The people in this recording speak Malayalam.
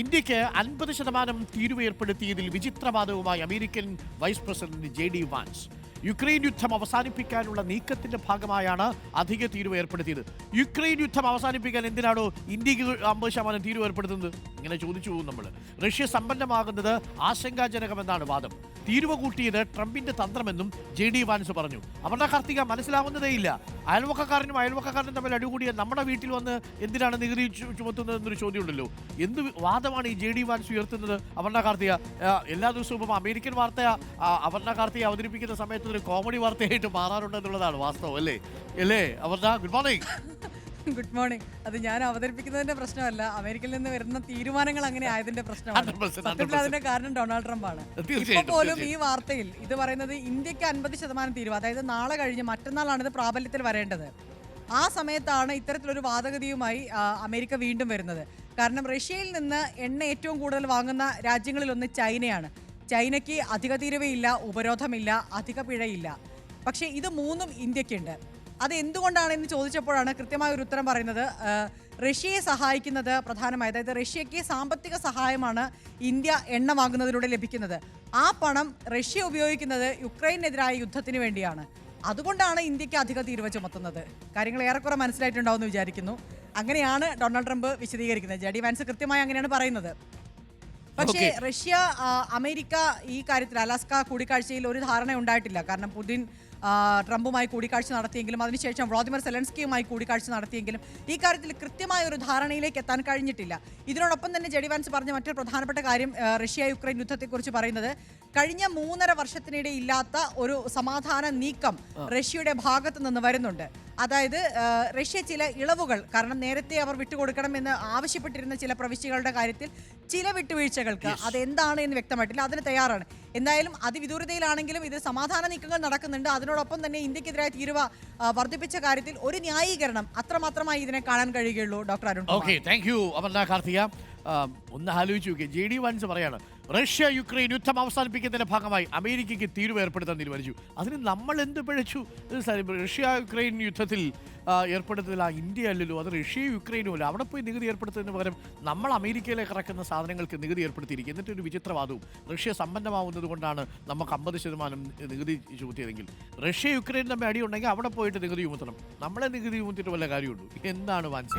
ഇന്ത്യയ്ക്ക് അൻപത് ശതമാനം തീരുവ ഏർപ്പെടുത്തിയതിൽ വിചിത്രവാദവുമായി American vice president J D Vance. Ukraine യുദ്ധം അവസാനിപ്പിക്കാനുള്ള നീക്കത്തിന്റെ ഭാഗമായാണ് അധിക തീരുവ ഏർപ്പെടുത്തിയത്. യുക്രൈൻ യുദ്ധം അവസാനിപ്പിക്കാൻ എന്തിനാണോ ഇന്ത്യയ്ക്ക് അമ്പത് ശതമാനം തീരുവ ഏർപ്പെടുത്തുന്നത്? ഇങ്ങനെ ചോദിച്ചു പോകും നമ്മൾ റഷ്യ സമ്പന്നമാകുന്നത് ആശങ്കാജനകമെന്നാണ് വാദം. തീരുവ കൂട്ടിയത് ട്രംപിന്റെ തന്ത്രമെന്നും ജെ ഡി വാൻസ് പറഞ്ഞു. അവരുടെ കാർത്തിക മനസ്സിലാവുന്നതേയില്ല അയൽവക്കക്കാരനും അയൽവക്കക്കാരനും തമ്മിൽ അടികൂടിയ നമ്മുടെ വീട്ടിൽ വന്ന് എന്തിനാണ് നികുതി ചുമത്തുന്നത് എന്നൊരു ചോദ്യമുണ്ടല്ലോ. എന്ത് വാദമാണ് ഈ ജെ ഡി വാൻസ് ഉയർത്തുന്നത്? അവരുടെ കാർത്തിക എല്ലാ ദിവസവും അമേരിക്കൻ വാർത്ത അവരുടെ കാർത്തിക അവതരിപ്പിക്കുന്ന സമയത്ത് ഒരു കോമഡി വാർത്തയായിട്ട് മാറാറുണ്ട് എന്നുള്ളതാണ് വാസ്തവം അല്ലേ? അല്ലേ Aparna good morning good morning അത് ഞാൻ അവതരിപ്പിക്കുന്നതിന്റെ പ്രശ്നമല്ല. അമേരിക്കയിൽ നിന്ന് വരുന്ന തീരുമാനങ്ങൾ അങ്ങനെ ആയതിന്റെ പ്രശ്നമാണ്. സത്യത്തിൽ അതിന്റെ കാരണം ഡൊണാൾഡ് ട്രംപ് ആണ്. പോലും ഈ. വാർത്തയിൽ ഇത് പറയുന്നത് ഇന്ത്യയ്ക്ക് അൻപത് ശതമാനം തീരുവ അതായത് നാളെ കഴിഞ്ഞ് മറ്റന്നാളാണ് ഇത് പ്രാബല്യത്തിൽ വരേണ്ടത്. ആ സമയത്താണ് ഇത്തരത്തിലൊരു വാദഗതിയുമായി അമേരിക്ക വീണ്ടും വരുന്നത്. കാരണം റഷ്യയിൽ നിന്ന് എണ്ണ ഏറ്റവും കൂടുതൽ വാങ്ങുന്ന രാജ്യങ്ങളിലൊന്ന് ചൈനയാണ്. ചൈനയ്ക്ക് അധിക തീരുവയില്ല ഉപരോധമില്ല അധിക പിഴയില്ല. പക്ഷേ ഇത് മൂന്നും ഇന്ത്യക്കുണ്ട്. അത് എന്തുകൊണ്ടാണെന്ന് ചോദിച്ചപ്പോഴാണ് കൃത്യമായ ഒരു ഉത്തരം പറയുന്നത്. റഷ്യയെ സഹായിക്കുന്നത് പ്രധാനമായി അതായത് റഷ്യയ്ക്ക് സാമ്പത്തിക സഹായമാണ് ഇന്ത്യ എണ്ണ വാങ്ങുന്നതിലൂടെ ലഭിക്കുന്നത്. ആ പണം റഷ്യ ഉപയോഗിക്കുന്നത് യുക്രൈനെതിരായ യുദ്ധത്തിന് വേണ്ടിയാണ്. അതുകൊണ്ടാണ് ഇന്ത്യയ്ക്ക് അധിക തീരുവ ചുമത്തുന്നത്. കാര്യങ്ങൾ ഏറെക്കുറെ മനസ്സിലായിട്ടുണ്ടാവും എന്ന് വിചാരിക്കുന്നു. അങ്ങനെയാണ് ഡൊണാൾഡ് ട്രംപ് വിശദീകരിക്കുന്നത്. ജഡി വാൻസ് കൃത്യമായി അങ്ങനെയാണ് പറയുന്നത്. പക്ഷേ റഷ്യ അമേരിക്ക ഈ കാര്യത്തിൽ അലാസ്ക കൂടിക്കാഴ്ചയിൽ ഒരു ധാരണ ഉണ്ടായിട്ടില്ല. കാരണം പുടിൻ ട്രംപുമായി കൂടിക്കാഴ്ച നടത്തിയെങ്കിലും അതിനുശേഷം വ്ളാദിമിർ സെലൻസ്കിയുമായി കൂടിക്കാഴ്ച നടത്തിയെങ്കിലും ഈ കാര്യത്തിൽ കൃത്യമായ ഒരു ധാരണയിലേക്ക് എത്താൻ കഴിഞ്ഞിട്ടില്ല. ഇതിനോടൊപ്പം തന്നെ ജെഡിവാൻസ് പറഞ്ഞ മറ്റൊരു പ്രധാനപ്പെട്ട കാര്യം റഷ്യ യുക്രൈൻ യുദ്ധത്തെക്കുറിച്ച് പറയുന്നത് കഴിഞ്ഞ മൂന്നര വർഷത്തിനിടെ ഇല്ലാത്ത ഒരു സമാധാന നീക്കം റഷ്യയുടെ ഭാഗത്ത് നിന്ന് വരുന്നുണ്ട്. അതായത് റഷ്യ ചില ഇളവുകൾ കാരണം നേരത്തെ അവർ വിട്ടുകൊടുക്കണമെന്ന് ആവശ്യപ്പെട്ടിരുന്ന ചില പ്രവിശ്യകളുടെ കാര്യത്തിൽ ചില വിട്ടുവീഴ്ചകൾക്ക് അതെന്താണ് എന്ന് വ്യക്തമായിട്ടില്ല. അതിന് തയ്യാറാണ്. എന്തായാലും അതിവിദൂരതയിലാണെങ്കിലും ഇത് സമാധാന നീക്കങ്ങൾ നടക്കുന്നുണ്ട്. അതിനോടൊപ്പം തന്നെ ഇന്ത്യക്കെതിരായ തീരുവ വർദ്ധിപ്പിച്ച കാര്യത്തിൽ ഒരു ന്യായീകരണം അത്രമാത്രമായി ഇതിനെ കാണാൻ കഴിയുകയുള്ളൂ. Doctor Arun. Okay thank you Amarnath Karthika. ഒന്ന് ആലോചിച്ച് നോക്കിയേ. ജെ ഡി വാൻസ് പറയാണ് റഷ്യ യുക്രൈൻ യുദ്ധം അവസാനിപ്പിക്കുന്നതിന്റെ ഭാഗമായി അമേരിക്കയ്ക്ക് തീരുവ ഏർപ്പെടുത്താൻ തീരുമാനിച്ചു. അതിന് നമ്മൾ എന്ത് പിഴച്ചു? റഷ്യ യുക്രൈൻ യുദ്ധത്തിൽ ഏർപ്പെടുത്തതിൽ ആ ഇന്ത്യ അല്ലല്ലോ അത് റഷ്യയും യുക്രൈനും അല്ല. അവിടെ പോയി നികുതി ഏർപ്പെടുത്തുന്നതിന് പകരം നമ്മൾ അമേരിക്കയിലേക്ക് ഇറക്കുന്ന സാധനങ്ങൾക്ക് നികുതി ഏർപ്പെടുത്തിയിരിക്കും. എന്നിട്ട് ഒരു വിചിത്രവാദവും. റഷ്യ സമ്പന്നമാവുന്നത് കൊണ്ടാണ് നമുക്ക് അമ്പത് ശതമാനം നികുതി ചുമത്തിയതെങ്കിൽ. റഷ്യ യുക്രൈൻ തമ്മിൽ അടിയുണ്ടെങ്കിൽ അവിടെ പോയിട്ട് നികുതി ചുമത്തണം. നമ്മളെ നികുതി ചുമത്തിയിട്ട് വല്ല കാര്യമുള്ളൂ എന്താണ് വാൻസ്